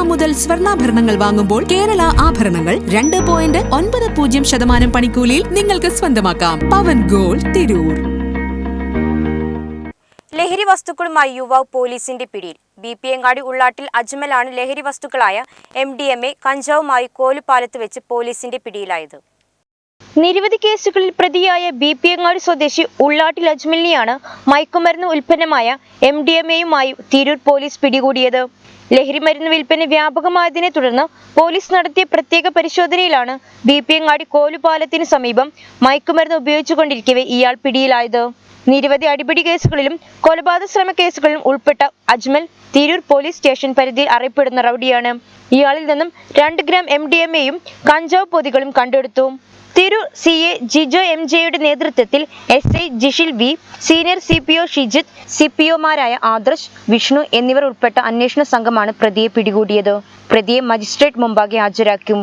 Gram മുതൽ സ്വർണാഭരണങ്ങൾ വാങ്ങുമ്പോൾ കേരള ആഭരണങ്ങൾ രണ്ട് പോയിന്റ് ഒൻപത് പൂജ്യം ശതമാനം പണിക്കൂലിയിൽ നിങ്ങൾക്ക് സ്വന്തമാക്കാം. പവൻ ഗോൾ തിരൂർ. ലഹരി വസ്തുക്കളുമായി യുവാവ് പോലീസിന്റെ പിടിയിൽ. ബി പി എങ്ങാടി ഉള്ളാട്ടിൽ അജ്മലാണ് ലഹരി വസ്തുക്കളായ എം ഡി എം എ കഞ്ചാവുമായി കോലുപാലത്ത് വെച്ച് പോലീസിന്റെ പിടിയിലായത്. നിരവധി കേസുകളിൽ പ്രതിയായ ബി പി എങ്ങാട് സ്വദേശി ഉള്ളാട്ടിൽ അജ്മലിനെയാണ് മയക്കുമരുന്ന് ഉൽപ്പന്നമായ എം ഡി എം എയുമായി തിരൂർ പോലീസ് പിടികൂടിയത്. ലഹരി മരുന്ന് വിൽപ്പന വ്യാപകമായതിനെ തുടർന്ന് പോലീസ് നടത്തിയ പ്രത്യേക പരിശോധനയിലാണ് ബി പി എങ്ങാടി കോലുപാലത്തിന് സമീപം മയക്കുമരുന്ന് ഉപയോഗിച്ചുകൊണ്ടിരിക്കവെ ഇയാൾ പിടിയിലായത്. നിരവധി അടിപിടി കേസുകളിലും കൊലപാതക ശ്രമ കേസുകളിലും ഉൾപ്പെട്ട അജ്മൽ തിരൂർ പോലീസ് സ്റ്റേഷൻ പരിധിയിൽ അറിയപ്പെടുന്ന റൌഡിയാണ്. ഇയാളിൽ നിന്നും രണ്ട് ഗ്രാം എം ഡി എം എയും കഞ്ചാവ് പൊതികളും കണ്ടെടുത്തു. Tirur C A Jijo M ജെയുടെ നേതൃത്വത്തിൽ S I Jishil V senior C P O Shijith C P ഒമാരായ Adarsh Vishnu എന്നിവർ ഉൾപ്പെട്ട അന്വേഷണ സംഘമാണ് പ്രതിയെ പിടികൂടിയത്. പ്രതിയെ മജിസ്ട്രേറ്റ് മുമ്പാകെ ഹാജരാക്കും.